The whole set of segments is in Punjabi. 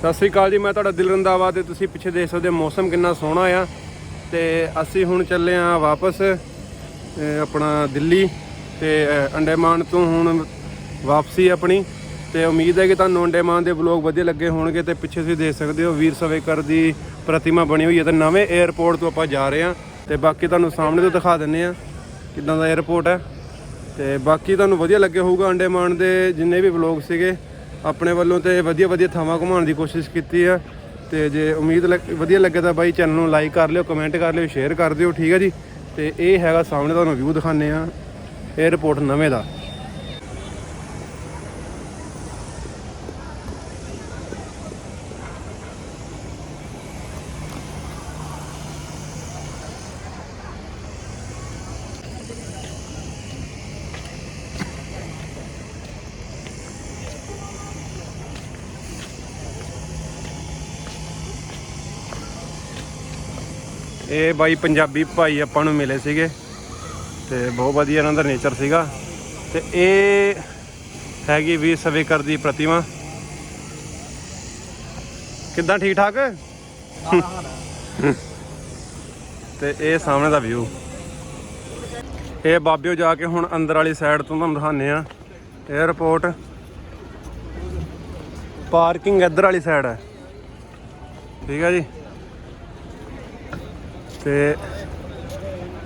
ਸਤਿ ਸ੍ਰੀ ਅਕਾਲ ਜੀ, ਮੈਂ ਤੁਹਾਡਾ ਦਿਲ ਰੰਦਾਵਾ ਤੇ ਤੁਸੀਂ ਪਿੱਛੇ ਦੇਖ ਸਕਦੇ ਹੋ ਮੌਸਮ ਕਿੰਨਾ ਸੋਹਣਾ ਆ। ਤੇ ਅਸੀਂ ਹੁਣ ਚੱਲੇ ਆ ਵਾਪਸ ਆਪਣਾ ਦਿੱਲੀ ਤੇ ਅੰਡੇਮਾਨ ਤੋਂ ਹੁਣ ਵਾਪਸੀ ਆਪਣੀ। ਤੇ ਉਮੀਦ ਹੈ ਕਿ ਤੁਹਾਨੂੰ ਅੰਡੇਮਾਨ ਦੇ ਵਲੌਗ ਵਧੀਆ ਲੱਗੇ ਹੋਣਗੇ ਤੇ ਪਿੱਛੇ ਤੁਸੀਂ ਦੇਖ ਸਕਦੇ ਹੋ ਵੀਰ ਸਵੇਕਰ ਦੀ ਪ੍ਰਤਿਮਾ ਬਣੀ ਹੋਈ ਹੈ ਤੇ ਨਵੇਂ 에ਅਰਪੋਰਟ ਤੋਂ ਆਪਾਂ ਜਾ ਰਹੇ ਹਾਂ। ਤੇ ਬਾਕੀ ਤੁਹਾਨੂੰ ਸਾਹਮਣੇ ਤੋਂ ਦਿਖਾ ਦਿੰਨੇ ਆ ਕਿੱਦਾਂ ਦਾ 에ਅਰਪੋਰਟ ਹੈ। ਤੇ ਬਾਕੀ ਤੁਹਾਨੂੰ ਵਧੀਆ ਲੱਗਿਆ ਹੋਊਗਾ ਅੰਡੇਮਾਨ ਦੇ ਜਿੰਨੇ ਵੀ ਵਲੌਗ ਸੀਗੇ। ਆਪਣੇ ਵੱਲੋਂ ਤੇ ਵਧੀਆ ਵਧੀਆ ਥਾਵਾਂ ਘੁਮਾਉਣ ਦੀ ਕੋਸ਼ਿਸ਼ ਕੀਤੀ ਆ। ਤੇ ਜੇ ਉਮੀਦ ਲੱਗ- ਵਧੀਆ ਲੱਗੇ ਤਾਂ ਬਾਈ ਚੈਨਲ ਨੂੰ ਲਾਈਕ ਕਰ ਲਿਓ ਕਮੈਂਟ ਕਰ ਲਿਓ ਸ਼ੇਅਰ ਕਰ ਦਿਓ, ਠੀਕ ਹੈ ਜੀ? ਤੇ ਇਹ ਹੈਗਾ ਸਾਹਮਣੇ ਤੁਹਾਨੂੰ ਵਿਊ ਦਿਖਾਣੇ ਆ। 에ਅਰਪੋਰਟ ਨਵੇਂ ਦਾ। ਇਹ ਬਾਈ ਪੰਜਾਬੀ ਭਾਈ ਆਪਾਂ ਨੂੰ ਮਿਲੇ ਸੀਗੇ ਤੇ ਬਹੁਤ ਵਧੀਆ ਇਹਨਾਂ ਦਾ ਨੇਚਰ ਸੀਗਾ। ਤੇ ਇਹ ਹੈਗੀ ਵੀਰ ਸਵੇਕਰ ਦੀ ਪ੍ਰਤਿਮਾ। ਕਿੱਦਾਂ ਠੀਕ ਠਾਕ? ਤੇ ਇਹ ਸਾਹਮਣੇ ਦਾ ਵਿਊ ਇਹ ਬਾਬਿਓ ਜਾ ਕੇ ਹੁਣ ਅੰਦਰ ਵਾਲੀ ਸਾਈਡ ਤੋਂ ਤੁਹਾਨੂੰ ਦਿਖਾਉਂਦੇ ਆ 에ਅਰਪੋਰਟ ਪਾਰਕਿੰਗ ਇੱਧਰ ਵਾਲੀ ਸਾਈਡ ਹੈ। ਠੀਕ ਹੈ ਜੀ। ਤੇ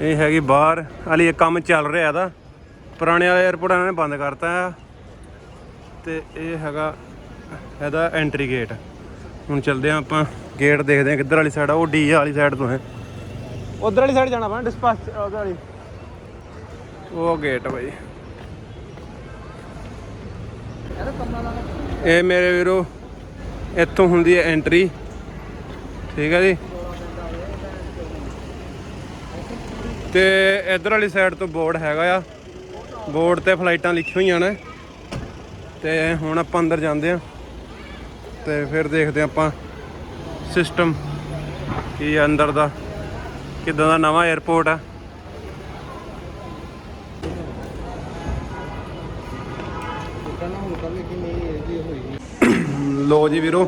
ਇਹ ਹੈਗੀ ਬਾਹਰ। ਹਾਲੇ ਇਹ ਕੰਮ ਚੱਲ ਰਿਹਾ ਇਹਦਾ। ਪੁਰਾਣੇ ਵਾਲਾ 에ਅਰਪੋਰਟ ਇਹਨਾਂ ਨੇ ਬੰਦ ਕਰਤਾ ਆ। ਤੇ ਇਹ ਹੈਗਾ ਇਹਦਾ ਐਂਟਰੀ ਗੇਟ ਹੁਣ ਚੱਲਦੇ ਆ ਆਪਾਂ। ਗੇਟ ਦੇਖਦੇ ਆ ਕਿੱਧਰ ਵਾਲੀ ਸਾਈਡ ਆ। ਉਹ ਡੀ ਵਾਲੀ ਸਾਈਡ ਤੋਂ ਹੈ। ਉਧਰ ਵਾਲੀ ਸਾਈਡ ਜਾਣਾ ਪੈਣਾ ਡਿਸਪੈਚ ਉਧਰ ਵਾਲੀ। ਉਹ ਗੇਟ ਬਾਈ। ਇਹ ਮੇਰੇ ਵੀਰੋ ਇੱਥੋਂ ਹੁੰਦੀ ਹੈ ਐਂਟਰੀ ਠੀਕ ਹੈ ਜੀ। ਤੇ ਇਧਰ ਵਾਲੀ ਸਾਈਡ ਤੋਂ ਬੋਰਡ ਹੈਗਾ ਆ। ਬੋਰਡ ਤੇ ਫਲਾਈਟਾਂ ਲਿਖੀਆਂ ਹੋਈਆਂ ਨੇ। ਤੇ ਹੁਣ ਆਪਾਂ ਅੰਦਰ ਜਾਂਦੇ ਆ। ਤੇ ਫਿਰ ਦੇਖਦੇ ਆ ਆਪਾਂ ਸਿਸਟਮ ਕੀ ਆ ਅੰਦਰ ਦਾ। ਕਿਦਾਂ ਦਾ ਨਵਾਂ 에ਅਰਪੋਰਟ ਆ। ਲੋ ਜੀ ਵੀਰੋ,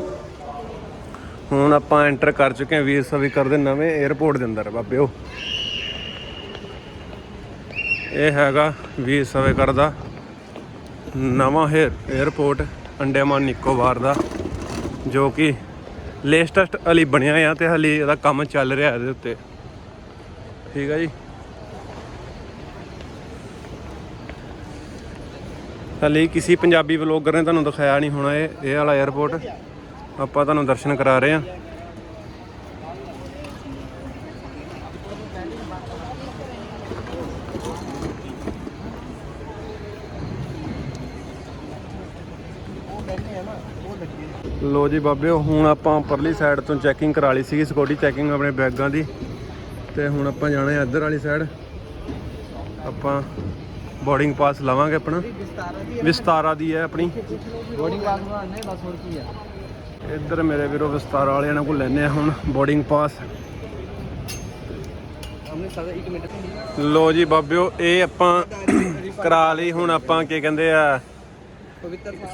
ਹੁਣ ਆਪਾਂ ਐਂਟਰ ਕਰ ਚੁੱਕੇ ਹਾਂ ਵੀਰ ਸਵੀਕਰ ਕਰਦੇ ਨਵੇਂ 에ਅਰਪੋਰਟ ਦੇ ਅੰਦਰ, ਬਾਬਿਓ। ਇਹ ਹੈਗਾ ਵੀਰ ਸਵੇਕਰ ਦਾ। ਨਵਾਂ ਹੈ 에ਅਰਪੋਰਟ ਅੰਡੇਮਾਨ ਨਿਕੋਬਾਰ ਦਾ, ਜੋ ਕਿ ਲੇਟੈਸਟ ਅਲੀ ਬਣਿਆ ਆ ਤੇ ਹਲੀ ਇਹਦਾ ਕੰਮ ਚੱਲ ਰਿਹਾ ਇਹਦੇ ਉੱਤੇ। ਠੀਕ ਹੈ ਜੀ। ਹਲੀ ਕਿਸੇ ਪੰਜਾਬੀ ਵਲੋਗਰ ਨੇ ਤੁਹਾਨੂੰ ਦਿਖਾਇਆ ਨਹੀਂ ਹੋਣਾ ਇਹ ਇਹ ਵਾਲਾ 에ਅਰਪੋਰਟ ਆਪਾਂ ਤੁਹਾਨੂੰ ਦਰਸ਼ਨ ਕਰਾ ਰਹੇ ਹਾਂ ਲੋ ਜੀ ਬਾਬਿਓ ਹੁਣ ਆਪਾਂ ਪਰਲੀ ਸਾਈਡ ਤੋਂ ਚੈਕਿੰਗ ਕਰਾ ਲਈ ਸੀਗੀ ਸਿਕਿਉਰਿਟੀ ਚੈਕਿੰਗ ਆਪਣੇ ਬੈਗਾਂ ਦੀ। ਤੇ ਹੁਣ ਆਪਾਂ ਜਾਣਾ ਹੈ ਇੱਧਰ ਵਾਲੀ ਸਾਈਡ ਆਪਾਂ ਬੋਰਡਿੰਗ ਪਾਸ ਲਵਾਂਗੇ ਆਪਣਾ। ਵਿਸਤਾਰਾ ਦੀ ਹੈ ਆਪਣੀ। ਬੋਰਡਿੰਗ ਪਾਸ ਬਣਾਉਣੇ ਬਸ ਹੋਰ ਕੀ ਆ ਇੱਧਰ ਮੇਰੇ ਵੀਰੋ ਵਿਸਤਾਰਾ ਵਾਲਿਆਂ ਕੋਲ ਲੈਨੇ ਆ ਹੁਣ ਬੋਰਡਿੰਗ ਪਾਸ ਹਮਨੇ ਸਾਡਾ 1 ਮਿੰਟ। ਲੋ ਜੀ ਬਾਬਿਓ ਇਹ ਆਪਾਂ ਕਰਾ ਲਈ ਹੁਣ ਆਪਾਂ ਕੀ ਕਹਿੰਦੇ ਆ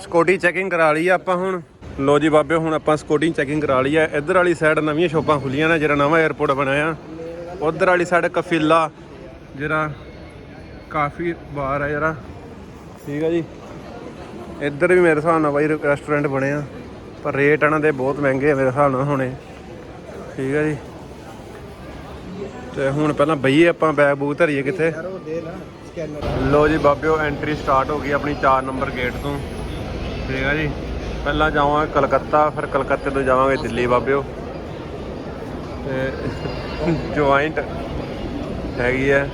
ਸਕੋਟੀ ਚੈਕਿੰਗ ਕਰਾ ਲਈ ਆਪਾਂ ਹੁਣ। ਲੋ ਜੀ ਬਾਬੇ, ਹੁਣ ਆਪਾਂ ਸਕੋਟੀ ਚੈਕਿੰਗ ਕਰਾ ਲਈ ਆ ਇੱਧਰ ਵਾਲੀ ਸਾਈਡ ਨਵੀਆਂ ਸ਼ੋਪਾਂ ਖੁੱਲੀਆਂ ਨੇ, ਜਿਹੜਾ ਨਵਾਂ 에ਅਰਪੋਰਟ ਬਣਾਇਆ ਉਧਰ ਵਾਲੀ ਸਾਈਡ ਕਫੀਲਾ, ਜਿਹੜਾ ਕਾਫੀ ਬਾਰ ਆ ਜਿਹੜਾ ਠੀਕ ਆ ਜੀ। ਇੱਧਰ ਵੀ ਮੇਰੇ ਹਿਸਾਬ ਨਾਲ ਬਾਈ ਰੈਸਟੋਰੈਂਟ ਬਣੇ ਆ। ਪਰ ਰੇਟ ਇਹਨਾਂ ਦੇ ਬਹੁਤ ਮਹਿੰਗੇ ਆ ਮੇਰੇ ਹਿਸਾਬ ਨਾਲ ਹੋਣੇ। ਠੀਕ ਆ ਜੀ। ਤੇ ਹੁਣ ਪਹਿਲਾਂ ਬਈਏ ਆਪਾਂ ਬੈਗ ਬੂਗ ਧਰੀਏ ਕਿੱਥੇ? ਲੋ ਜੀ ਬਾਬਿਓ ਐਂਟਰੀ ਸਟਾਰਟ ਹੋ ਗਈ ਆਪਣੀ 4 ਨੰਬਰ ਗੇਟ ਤੋਂ। ਠੀਕ ਆ ਜੀ। ਪਹਿਲਾਂ ਜਾਵਾਂਗੇ ਕਲਕੱਤਾ, ਫਿਰ ਕਲਕੱਤੇ ਤੋਂ ਜਾਵਾਂਗੇ ਦਿੱਲੀ ਬਾਬਿਓ। ਤੇ ਜੁਆਇੰਟ ਹੈਗੀ ਹੈ।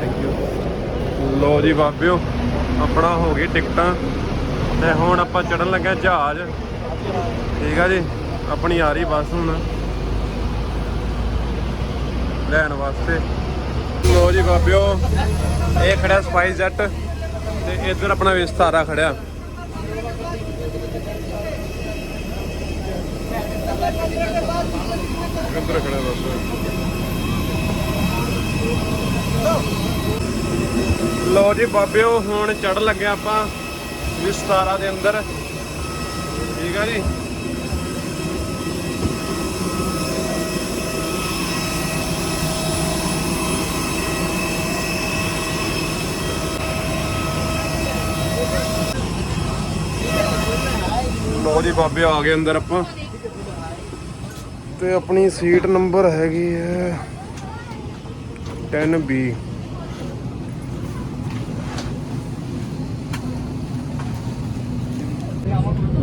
ਥੈਂਕ ਯੂ ਲੋ ਜੀ ਬਾਬਿਓ, ਆਪਣਾ ਹੋ ਗਈ ਟਿਕਟਾਂ। ਤੇ ਹੁਣ ਆਪਾਂ ਚੜਨ ਲੱਗੇ ਜਹਾਜ਼। ਠੀਕ ਆ ਜੀ, ਆਪਣੀ ਆ ਰਹੀ ਬੱਸ ਹੁਣ। ਲੈਣ ਵਾਸਤੇ। ਲੋ ਜੀ ਬਾਬਿਓ, ਇਹ ਖੜਿਆ ਸਪਾਈਸ ਜੈਟ ਤੇ ਇੱਧਰ ਆਪਣਾ ਵਿਸਤਾਰਾ ਖੜਿਆ। ਕਿੱਧਰ ਖੜਿਆ ਬਸ। ਲੋ ਜੀ ਬਾਬਿਓ, ਹੁਣ ਚੜ ਲੱਗੇ ਆਪਾਂ ਵਿਸਤਾਰਾ ਦੇ ਅੰਦਰ। ਠੀਕ ਆ ਜੀ? ਲੋ ਜੀ ਬਾਬੇ, ਆ ਗਏ ਅੰਦਰ ਆਪਾਂ। ਤੇ ਆਪਣੀ ਸੀਟ ਨੰਬਰ ਹੈਗੀ ਹੈ 10B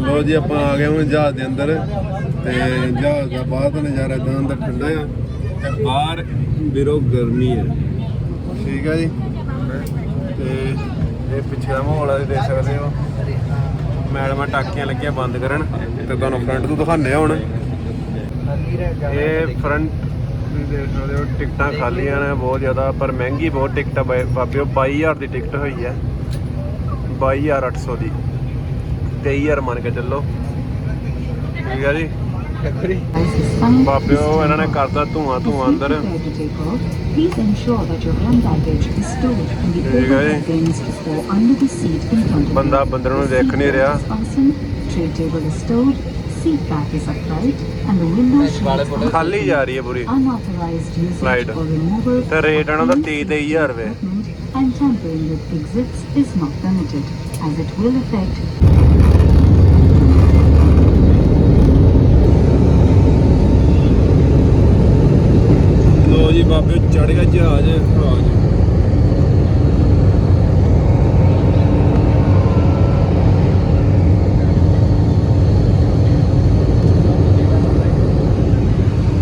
ਲੋ ਜੀ, ਆਪਾਂ ਆ ਗਏ ਹੁਣ ਜਹਾਜ਼ ਦੇ ਅੰਦਰ। ਤੇ ਜਹਾਜ਼ ਦਾ ਬਾਹਰ ਦਾ ਨਜ਼ਾਰਾ ਇਦਾਂ ਅੰਦਰ ਠੰਡਾ ਆ। ਤੇ ਬਾਹਰ ਬਿਰੋ ਗਰਮੀ ਹੈ। ਠੀਕ ਹੈ ਜੀ। ਤੇ ਇਹ ਪਿੱਛੇ ਦਾ ਮਾਹੌਲ ਆ ਦੇਖ ਸਕਦੇ ਹੋ। ਮੈਡਮਾਂ ਟਾਕੀਆਂ ਲੱਗੀਆਂ ਬੰਦ ਕਰਨ ਤੇ ਤੁਹਾਨੂੰ ਫਰੰਟ ਤੋਂ ਦਿਖਾਉਂਦੇ ਆ ਹੁਣ। ਇਹ ਫਰੰਟ ਤੁਸੀਂ ਦੇਖ ਸਕਦੇ ਹੋ, ਟਿਕਟਾਂ ਖਾਲੀਆਂ ਨੇ ਬਹੁਤ ਜ਼ਿਆਦਾ, ਪਰ ਮਹਿੰਗੀ ਬਹੁਤ ਟਿਕਟ ਆ ਬਾਈ- ਬਾਬਿਓ 22000 ਦੀ ਟਿਕਟ ਹੋਈ ਹੈ 22800 ਦੀ। 23000 ਮੰਨ ਕੇ ਚੱਲੋ। ਠੀਕ ਹੈ ਜੀ? ਬਾਬਿਓ ਇਹਨਾਂ ਨੇ ਕਰਤਾ ਧੂਆਂ ਧੂਆਂ ਅੰਦਰ Please ensure that your hand baggage is stored in the There you go, overhead eh? bins or under the seat in front of ਬੰਦਾ. ਬੰਦਰ ਨੂੰ ਦੇਖ ਨਹੀਂ ਰਿਹਾ belt is fastened, tray table is stowed, seat back is upright, and the window shades are ਖਾਲੀ ਜਾ ਰਹੀ ਹੈ ਪੂਰੀ unauthorized usage Right. or removal ਤੇ ਰੇਟ ਇਹਨਾਂ ਦਾ of 30 ਤੇ 23000 ਰੁਪਏ equipment and tampering with exits is not permitted, as it will affect ਬਾਬੇ ਚੜ ਗਿਆ ਜਹਾਜ਼ ਜਹਾਜ਼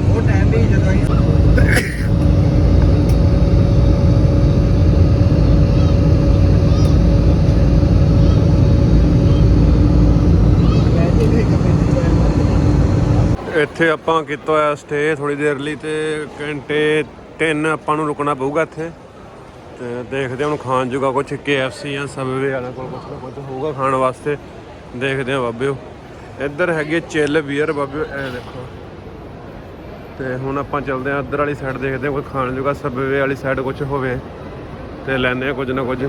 ਉਹ ਟਾਈਮ ਵੀ ਜਦੋਂ ਅਸੀਂ ਵੈਸੇ ਵੀ ਇੱਕ ਮਿੰਟ ਇੱਥੇ ਆਪਾਂ ਕੀਤਾ ਹੋਇਆ ਸਟੇ ਥੋੜੀ ਦੇਰ ਲਈ ਤੇ ਘੰਟੇ 3 ਆਪਾਂ ਨੂੰ ਰੁਕਣਾ ਪਊਗਾ ਇੱਥੇ। ਤੇ ਦੇਖਦੇ ਹਾਂ ਹੁਣ ਖਾਣ ਜੂਗਾ ਕੁਝ KFC ਜਾਂ ਸਬਵੇ ਵਾਲਾ ਕੋਲ ਕੁਝ ਨਾ ਕੁਝ ਹੋਊਗਾ ਖਾਣ ਵਾਸਤੇ। ਦੇਖਦੇ ਹਾਂ ਬਾਬਿਓ ਇੱਧਰ ਹੈਗੇ ਚਿੱਲ ਬੀਅਰ ਬਾਬਿਓ ਇਹ ਦੇਖੋ। ਤੇ ਹੁਣ ਆਪਾਂ ਚੱਲਦੇ ਹਾਂ ਇੱਧਰ ਵਾਲੀ ਸਾਈਡ ਦੇਖਦੇ ਹਾਂ ਕੋਈ ਖਾਣ ਜੂਗਾ ਸਬਵੇ ਵਾਲੀ ਸਾਈਡ ਕੁਝ ਹੋਵੇ ਤੇ ਲੈਂਦੇ ਹਾਂ ਕੁਝ ਨਾ ਕੁਝ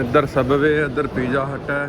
ਇੱਧਰ ਸਬਵੇ ਇੱਧਰ ਪੀਜ਼ਾ ਹਟ ਹੈ।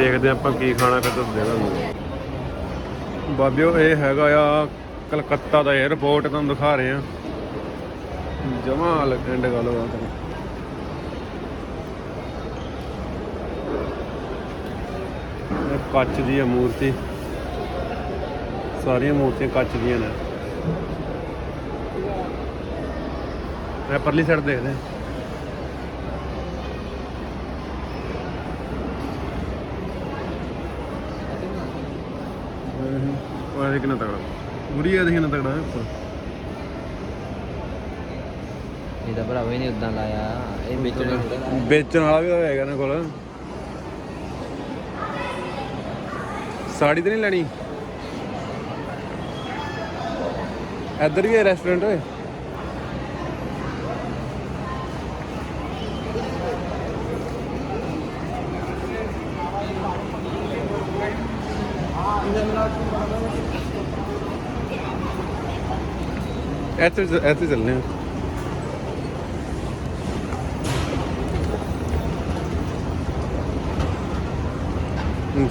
ਦੇਖਦੇ ਹਾਂ ਆਪਾਂ ਕੀ ਖਾਣਾ ਫਿਰ ਦੱਸਦੇ ਤੁਹਾਨੂੰ। ਬਾਬਿਓ, ਇਹ ਹੈਗਾ ਆ ਕਲਕੱਤਾ ਦਾ 에ਅਰਪੋਰਟ ਤੁਹਾਨੂੰ ਦਿਖਾ ਰਹੇ ਆ ਜਮਾ ਲੱਗਣ ਗੱਲ ਬਾਤ ਨਹੀਂ ਕੱਚ ਦੀ ਹੈ ਮੂਰਤੀ। ਸਾਰੀਆਂ ਮੂਰਤੀਆਂ ਕੱਚ ਦੀਆਂ ਨੇ। ਮੈਂ ਪਰਲੀ ਸਾਈਡ ਦੇਖਦੇ ਹਾਂ। ਇਹ ਕਿੰਨਾ ਤਗੜਾ ਗੁੜੀ ਇਹ ਕਿੰਨਾ ਤਗੜਾ ਇਹ ਤਾਂ ਭਰਾਵਾ ਇਹਨੇ ਉਦਾਂ ਲਾਇਆ। ਇਹ ਵੇਚਣਾ ਵੇਚਣ ਵਾਲਾ ਵੀ ਹੋਏਗਾ ਨਾ ਕੋਲ। ਸਾੜੀ ਤੇ ਨਹੀਂ ਲੈਣੀ? ਇੱਧਰ ਵੀ ਹੈ ਰੈਸਟੋਰੈਂਟ ਓਏ। ਇੱਥੇ ਇੱਥੇ ਚੱਲਨੇ ਆ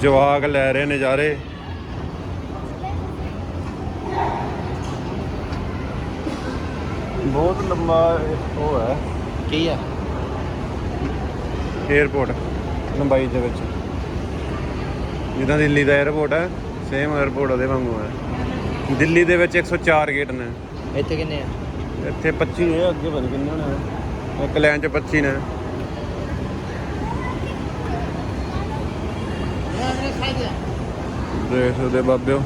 ਜਵਾਗ ਲੈ ਰਹੇ ਨਜ਼ਾਰੇ। ਬਹੁਤ ਲੰਮਾ ਉਹ ਹੈ। ਕੀ ਹੈ? 에어ਪੋਰਟ ਲੰਬਾਈ ਦੇ ਵਿੱਚ। ਜਿੱਦਾਂ ਦਿੱਲੀ ਦਾ 에어ਪੋਰਟ ਹੈ ਸੇਮ 에어ਪੋਰਟ ਉਹਦੇ ਵਾਂਗੂ ਹੈ। ਦਿੱਲੀ ਦੇ ਵਿੱਚ 104 ਗੇਟ ਨੇ। ਇੱਥੇ ਕਿੰਨੇ ਆ? ਇੱਥੇ 25 ਨੇ ਅੱਗੇ ਪਤਾ ਨੀ ਕਿੰਨੇ ਹੋਣੇ ਇੱਕ ਲਾਈਨ 'ਚ 25 ਨੇ। ਦੇਖ ਸਕਦੇ ਬਾਬਿਓ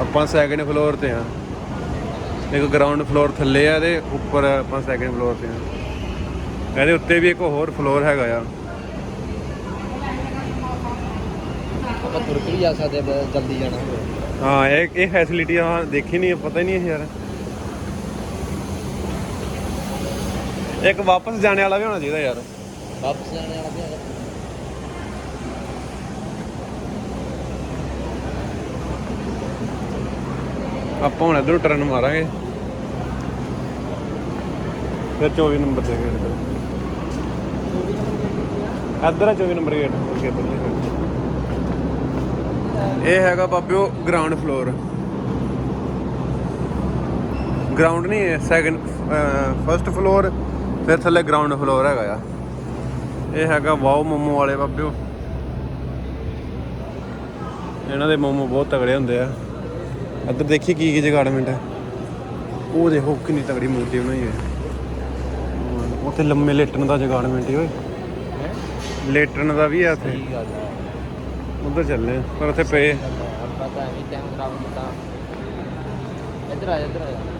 ਆਪਾਂ ਸੈਕਿੰਡ ਫਲੋਰ ਤੇ ਆ ਇੱਕ ਗਰਾਊਂਡ ਫਲੋਰ ਥੱਲੇ ਆ ਤੇ ਉੱਪਰ ਆਪਾਂ ਸੈਕੰਡ ਫਲੋਰ ਤੇ ਆ ਇਹਦੇ ਉੱਤੇ ਵੀ ਇੱਕ ਹੋਰ ਫਲੋਰ ਹੈਗਾ ਆ। ਆਪਾਂ ਤੁਰ ਕੇ ਵੀ ਜਾ ਸਕਦੇ ਆ ਬ- ਜਲਦੀ ਜਾਣਾ। ਹੋਵੇ ਹਾਂ ਇਹ ਇਹ ਫੈਸਿਲਿਟੀ ਆ ਦੇਖੀ ਨਹੀਂ ਪਤਾ ਹੀ ਨਹੀਂ ਇਹ ਯਾਰ। ਇੱਕ ਵਾਪਸ ਜਾਣੇ ਵਾਲਾ ਵੀ ਹੋਣਾ ਚਾਹੀਦਾ ਯਾਰ। ਵਾਪਸ ਜਾਣੇ ਵਾਲਾ ਵੀ ਹੈਗਾ। ਆਪਾਂ ਹੁਣ ਇਧਰੋਂ ਟਰਨ ਮਾਰਾਂਗੇ। ਫਿਰ 24 ਨੰਬਰ ਤੇ ਗੇਟ ਤੇ। ਇੱਧਰ ਆ 24 ਨੰਬਰ ਗੇਟ ਅੱਗੇ। ਇਹ ਹੈਗਾ ਬਾਬਿਓ ਗਰਾਊਂਡ ਫਲੋਰ ਗਰਾਊਂਡ ਨਹੀਂ ਹੈ ਸੈਕੰਡ ਫਰਸਟ ਫਲੋਰ ਫਿਰ ਥੱਲੇ ਗਰਾਊਂਡ ਫਲੋਰ ਹੈਗਾ ਆ ਇਹ ਹੈਗਾ ਵਾਓ ਮੋਮੋ ਵਾਲੇ ਬਾਬਿਓ। ਇਹਨਾਂ ਦੇ ਮੋਮੋ ਬਹੁਤ ਤਗੜੇ ਹੁੰਦੇ ਆ। ਇੱਧਰ ਦੇਖੀ ਕੀ ਕੀ ਜਗਾੜਮੈਂਟ ਹੈ। ਉਹ ਦੇਖੋ ਕਿੰਨੀ ਤਗੜੀ ਮੂਰਤੀ ਬਣਾਈ ਹੈ। ਉੱਥੇ ਲੰਮੇ ਲੇਟਣ ਦਾ ਜਗਾੜਮੈਂਟ ਹੀ ਓਏ। ਲੇਟਣ ਦਾ ਵੀ ਹੈ ਉੱਥੇ ਉਧਰ ਚੱਲੇ ਆ, ਪਰ ਉੱਥੇ ਪਏ। ਆਪਾਂ ਤਾਂ ਐਵੇਂ ਟਾਈਮ ਖਰਾਬ ਕੀਤਾ। ਇੱਧਰ ਆ ਇੱਧਰ ਆ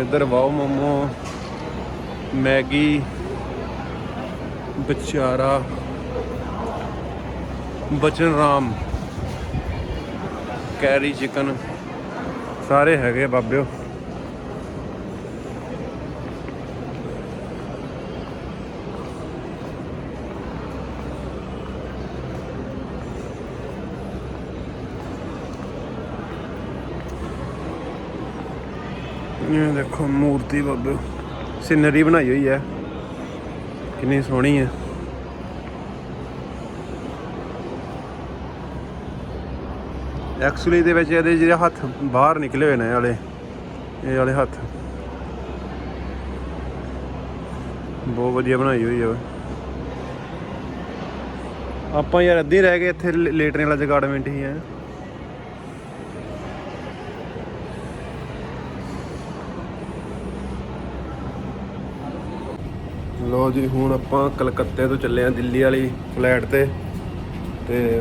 ਇੱਧਰ ਵਾਓ ਮੋਮੋ ਮੈਗੀ ਬਚਾਰਾ ਬਚਨ ਰਾਮ ਕੈਰੀ ਚਿਕਨ ਸਾਰੇ ਹੈਗੇ ਬਾਬਿਓ। ਇਹ ਦੇਖੋ ਮੂਰਤੀ ਬਾਬਿਓ ਸਿਨਰੀ ਬਣਾਈ ਹੋਈ ਹੈ। ਕਿੰਨੀ ਸੋਹਣੀ ਹੈ। ਐਕਚੁਅਲੀ ਦੇ ਵਿੱਚ ਇਹਦੇ ਜਿਹੜੇ ਹੱਥ ਬਾਹਰ ਨਿਕਲੇ ਹੋਏ ਨੇ ਵਾਲੇ। ਇਹ ਵਾਲੇ ਹੱਥ। ਬਹੁਤ ਵਧੀਆ ਬਣਾਈ ਹੋਈ ਹੈ। ਆਪਾਂ ਯਾਰ ਅੱਧੇ ਰਹਿ ਗਏ ਇੱਥੇ ਲੇਟਣੇ ਵਾਲਾ ਜਗਾੜਮੈਂਟ ਹੀ ਹੈ। ਲੋ ਜੀ ਹੁਣ ਆਪਾਂ ਕਲਕੱਤੇ ਤੋਂ ਚੱਲੇ ਆ ਦਿੱਲੀ ਵਾਲੀ ਫਲਾਈਟ ਤੇ ਤੇ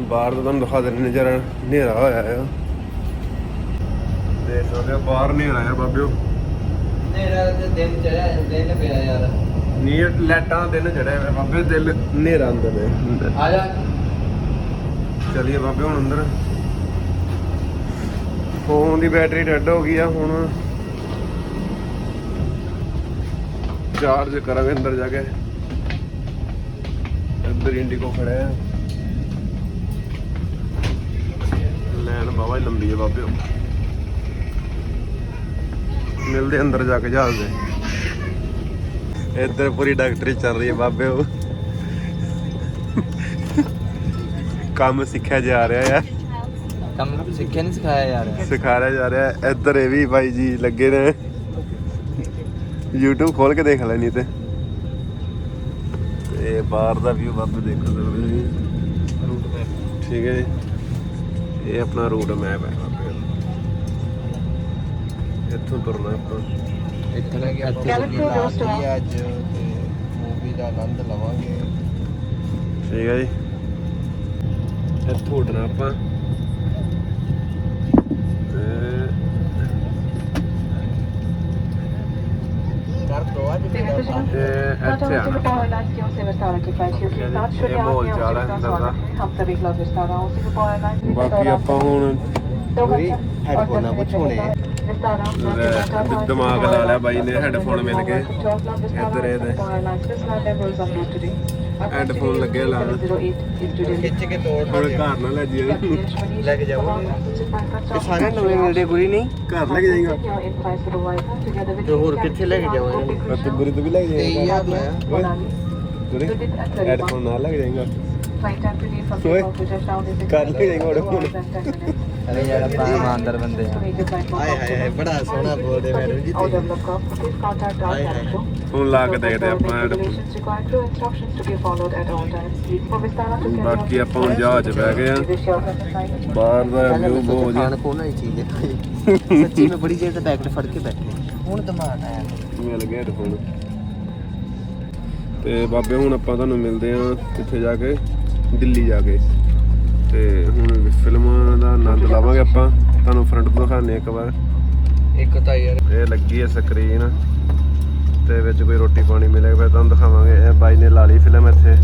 ਬਾਹਰ ਦਾ ਤੁਹਾਨੂੰ ਦਿਖਾ ਦਿੰਦੇ ਜਰਾ ਹਨੇਰਾ ਹੋਇਆ ਆ। ਦੇਖ ਸਕਦੇ ਹੋ ਬਾਹਰ ਹਨੇਰਾ ਆ ਬਾਬਿਓ। ਨੇਰਾ ਤੇ ਦਿਨ ਚੜਿਆ ਦਿਨ ਪਿਆ ਯਾਰ। ਨੀਰ ਲਾਈਟਾਂ ਦਾ ਦਿਨ ਚੜਿਆ ਬਾਬੇ ਦਿਲ ਹਨੇਰਾ ਅੰਦਰ ਅੰਦਰ। ਆ ਜਾ। ਚਲਿਏ ਬਾਬੇ ਹੁਣ ਅੰਦਰ। ਫੋਨ ਦੀ ਬੈਟਰੀ ਡੈਡ ਹੋ ਗਈ ਆ ਹੁਣ ਚਾਰਜ ਕਰਾਂਗੇ ਅੰਦਰ ਜਾ ਕੇ। ਅੰਦਰ ਇੰਡੀਗੋ ਖੜਿਆ ਆ ਲੈਣ ਬਾਬਾ ਹੀ ਲੰਬੀ ਹੈ ਬਾਬੇ। ਮਿਲਦੇ ਅੰਦਰ ਜਾ ਕੇ ਜਹਾਜ਼ ਦੇ। ਇੱਧਰ ਪੂਰੀ ਡਾਕਟਰੀ ਚੱਲ ਰਹੀ ਹੈ ਬਾਬੇ ਉਹ। ਕੰਮ ਸਿੱਖਿਆ ਜਾ ਰਿਹਾ ਆ ਕੰਮ ਸਿੱਖਿਆ ਨਹੀਂ ਸਿਖਾਇਆ ਯਾਰ ਸਿਖਾਇਆ ਜਾ ਰਿਹਾ। ਹੈ। ਇੱਧਰ ਇਹ ਵੀ ਬਾਈ ਜੀ ਲੱਗੇ ਨੇ। YouTube ਖੋਲ ਕੇ ਦੇਖ ਲੈਣੀ ਤੇ। ਤੇ ਬਾਹਰ ਦਾ ਵਿਊ ਬਾਬੇ ਦੇਖੋ ਸਕਦੇ ਜੀ ਰੂਟ ਮੈਪ ਠੀਕ ਹੈ ਜੀ। ਇਹ ਆਪਣਾ ਰੂਟ ਮੈਪ ਹੈ। ਬਾਬੇ ਇੱਥੋਂ ਤੁਰਨਾ ਆਪਾਂ। ਇੱਥੇ ਲੈ ਕੇ ਅੱਜ ਤੇ ਮੂਵੀ ਦਾ ਆਨੰਦ ਲਵਾਂਗੇ। ਠੀਕ ਹੈ ਜੀ। ਇੱਥੋਂ ਉੱਡਣਾ ਆਪਾਂ ਤੇ ਇੱਥੇ ਆਣਾ ਇਹ ਹੈ ਅੰਦਰ ਦਾ ਬਾਕੀ ਆਪਾਂ ਹੁਣ ਹੈਡਫੋਨ ਨਾ ਕੁਛ ਹੋਣੇ ਲੈ, ਦਿਮਾਗ ਲਾ ਲਿਆ ਬਾਈ ਨੇ ਹੈੱਡਫੋਨ ਮਿਲ ਗਏ। ਇੱਧਰ ਇਹਦੇ। ਹੈੱਡਫੋਨ ਲੱਗੇ ਲਾਉਣ ਖਿੱਚ ਕੇ ਤੋੜ ਹੁਣ ਘਰ ਨਾ ਲੈ ਜੀ ਇਹਨੂੰ। ਲੈ ਕੇ ਜਾਵਾਂਗੇ ਇਹ ਸਾਰੇ ਨਵੇਂ ਮਿਲਦੇ ਗੁਰੀ ਨਹੀਂ। ਘਰ ਲੈ ਕੇ ਜਾਏਗਾ। ਤੇ ਹੋਰ ਕਿੱਥੇ ਲੈ ਕੇ ਜਾਵਾਂਗੇ? ਤੇ ਬੁਰੀ ਤੋਂ ਵੀ ਲੈ ਕੇ ਤੇ ਜਾਏਗਾ ਬੁਰੀ ਹੈੱਡਫੋਨ ਨਾਲ ਲੈ ਕੇ ਜਾਏਗਾ। ਓਏ ਕਰ ਲੈ ਜਾਏਗਾ ਉਹਦੇ ਕੋਲ। ਅਰੇ ਯਾਰ ਆਪਾਂ ਇਮਾਨਦਾਰ ਬੰਦੇ ਆ। ਹਾਏ ਹਾਏ ਹਾਏ ਬੜਾ ਸੋਹਣਾ ਬੋਲਦੇ ਮੈਡਮ ਜੀ ਹੁਣ ਲਾ ਕੇ ਦੇਖਦੇ ਆਪਾਂ headphone। ਬਾਕੀ ਆਪਾਂ ਹੁਣ ਜਹਾਜ਼ ਬਹਿ ਗਏ ਆ। ਬਾਹਰ ਦਾ ਵਿਊ ਬਹੁਤ ਵਧੀਆ ਖਾਣ ਕੋਲ ਨਹੀਂ ਚੀਜ਼ ਦੇਖੋ ਸੱਚੀ ਮੈਂ ਬੜੀ ਦੇਰ ਤੋਂ ਬੈਗ ਫੜ ਕੇ ਬੈਠੇ ਹੁਣ ਦਿਮਾਗ ਆਇਆ। ਮਿਲ ਗਿਆ ਹੈੱਡਫੋਨ ਤੇ ਬਾਬੇ ਹੁਣ ਆਪਾਂ ਤੁਹਾਨੂੰ ਮਿਲਦੇ ਆ ਕਿੱਥੇ ਜਾ ਕੇ? ਦਿੱਲੀ ਜਾ ਕੇ। ਤੇ ਹੁਣ ਫਿਲਮਾਂ ਦਾ ਆਨੰਦ ਲਾਵਾਂਗੇ ਆਪਾਂ। ਤੁਹਾਨੂੰ ਫਰੰਟ ਤੋਂ ਦਿਖਾਣੇ ਇੱਕ ਵਾਰ। ਇੱਕ ਤਾਂ ਯਾਰ। ਇਹ ਲੱਗੀ ਹੈ ਸਕਰੀਨ ਤੇ ਵਿੱਚ ਕੋਈ ਰੋਟੀ ਪਾਣੀ ਮਿਲੇਗਾ ਫਿਰ ਤੁਹਾਨੂੰ ਦਿਖਾਵਾਂਗੇ। ਇਹ ਬਾਈ ਨੇ ਲਾ ਲਈ ਫਿਲਮ ਇੱਥੇ।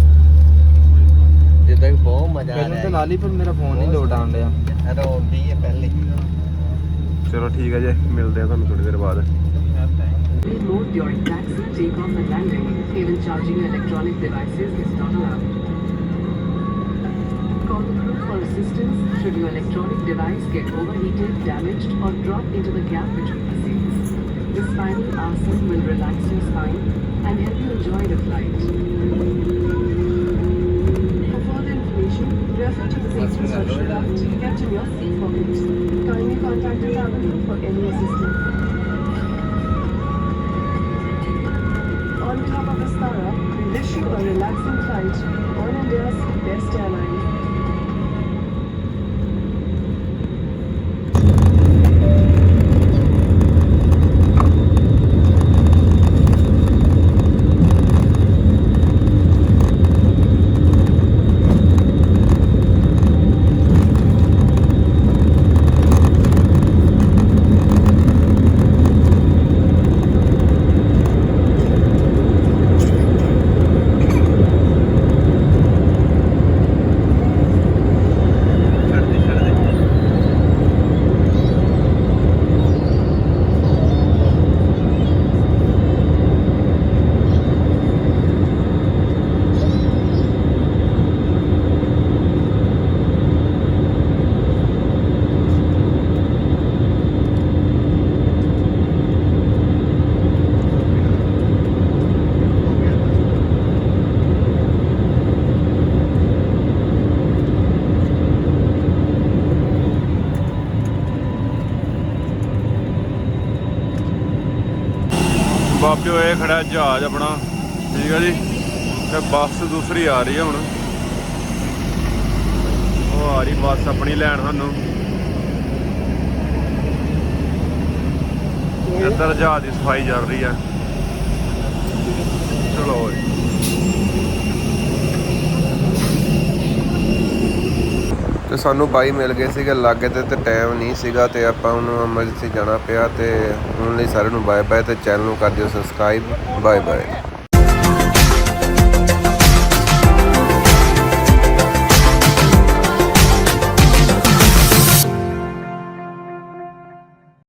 ਜਿੱਦਾਂ ਕਿ ਬਹੁਤ ਮਜ਼ਾ ਆ ਪਹਿਲਾਂ ਰਿਹਾ ਤਾਂ ਲਾ ਲਈ ਪਰ ਮੇਰਾ ਫੋਨ ਨਹੀਂ ਲੋਡ ਆਉਣ ਡਿਆ। ਹੈ ਰੋਂਦੀ ਹੈ ਪਹਿਲੇ। ਚਲੋ ਠੀਕ ਹੈ ਜੀ ਮਿਲਦੇ ਆ ਤੁਹਾਨੂੰ ਥੋੜੀ ਦੇਰ ਬਾਅਦ। Please mode during taxi, takeoff and landing. Even charging electronic devices is not allowed. Call the crew for assistance should your electronic device get overheated, damaged or drop into the gap between the seats. This final asana will relax your spine and help you enjoy the flight. For further information, refer to the safety instruction act kept in your seat pocket. Kindly contact the cabin for any assistance. On behalf of Astara, we wish you a relaxing flight on India's best airline. ਬਾਬਿਓ ਇਹ ਖੜਾ ਜਹਾਜ਼ ਆਪਣਾ। ਠੀਕ ਹੈ ਜੀ? ਤੇ ਬੱਸ ਦੂਸਰੀ ਆ ਰਹੀ ਹੈ ਹੁਣ। ਉਹ ਆ ਰਹੀ ਬੱਸ ਆਪਣੀ ਲੈਣ ਸਾਨੂੰ। ਇੱਧਰ ਜਹਾਜ਼ ਦੀ ਸਫ਼ਾਈ ਚੱਲ ਰਹੀ ਹੈ ਚਲੋ ਜੀ। ਤੇ ਸਾਨੂੰ ਬਾਈ ਮਿਲ ਗਏ ਸੀਗੇ ਲਾਗੇ ਤੇ ਤੇ ਟਾਈਮ ਨਹੀਂ ਸੀਗਾ ਤੇ ਆਪਾਂ ਉਹਨੂੰ ਐਮਰਜੈਂਸੀ ਜਾਣਾ ਪਿਆ ਤੇ ਹੁਣ ਲਈ ਸਾਰਿਆਂ ਨੂੰ ਬਾਏ ਬਾਏ ਤੇ ਚੈਨਲ ਨੂੰ ਕਰ ਦਿਓ ਸਬਸਕ੍ਰਾਈਬ ਬਾਏ ਬਾਏ